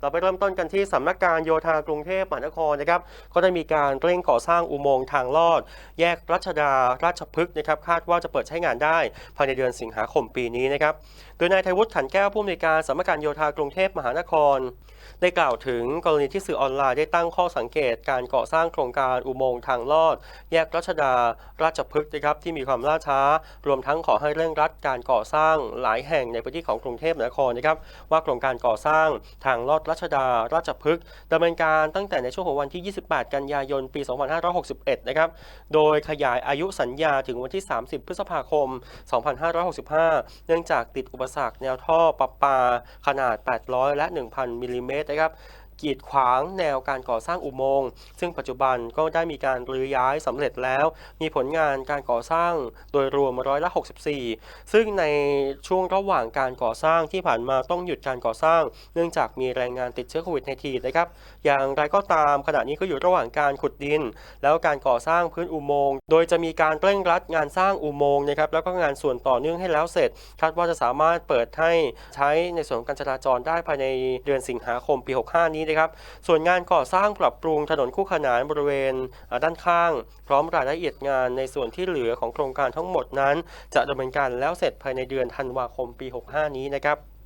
เราไปเริ่มต้นกันที่สำนักการโยธากรุงเทพมหานครนะครับก็ได้มีการเร่งก่อสร้างอุโมงค์ทางลอด แยกรัชดาราชพฤกษ์นะครับคาดว่าจะเปิดใช้งานได้ภายในเดือนสิงหาคมปีนี้นะครับโดยนายไทยวุฒิขันแก้วผู้อำนวยการสำนักการโยธากรุงเทพมหานคร ได้กล่าวถึงกรณีที่สื่อออนไลน์ได้ตั้งข้อสังเกตการก่อสร้างโครงการอุโมงค์ทางลอด แยกรัชดาราชพฤกษ์นะครับที่มีความล่าช้า รวมทั้งขอให้เร่งรัดการก่อสร้างหลายแห่งในพื้นที่ของกรุงเทพมหานครนะครับว่าโครงการก่อสร้างทางลอดรัชดาราชพฤกษ์ดำเนินการตั้งแต่ในช่วงของวันที่ 28 กันยายน ปี 2561 นะครับ โดยขยายอายุสัญญาถึงวันที่ 30 พฤษภาคม 2565 เนื่องจากติดอุปสรรคแนวท่อประปาขนาด 800 และ 1,000 มิลลิเมตรนะครับ กีดขวางแนวการก่อสร้างอุโมงค์ ซึ่งปัจจุบันก็ได้มีการรื้อย้ายสำเร็จแล้ว มีผลงานการก่อสร้างโดยรวมร้อยละ 64 ซึ่งในช่วงระหว่างการก่อสร้างที่ผ่านมาต้องหยุดการก่อสร้าง เนื่องจากมีแรงงานติดเชื้อโควิด -19 นะครับ อย่างไรก็ตามขณะนี้ก็อยู่ระหว่างการขุดดิน แล้วการก่อสร้างพื้นอุโมงค์ โดยจะมีการเร่งรัดงานสร้างอุโมงค์นะครับ แล้วก็งานส่วนต่อเนื่องให้แล้วเสร็จ คาดว่าจะสามารถเปิดให้ใช้ในส่วนการจราจรได้ภายในเดือนสิงหาคมปี 65 นี้นะครับ ส่วนงานก่อสร้างปรับปรุงถนนคู่ขนานบริเวณด้านข้าง พร้อมรายละเอียดงานในส่วนที่เหลือของโครงการทั้งหมดนั้น จะดำเนินการแล้วเสร็จภายในเดือนธันวาคมปี 65 นี้นะครับ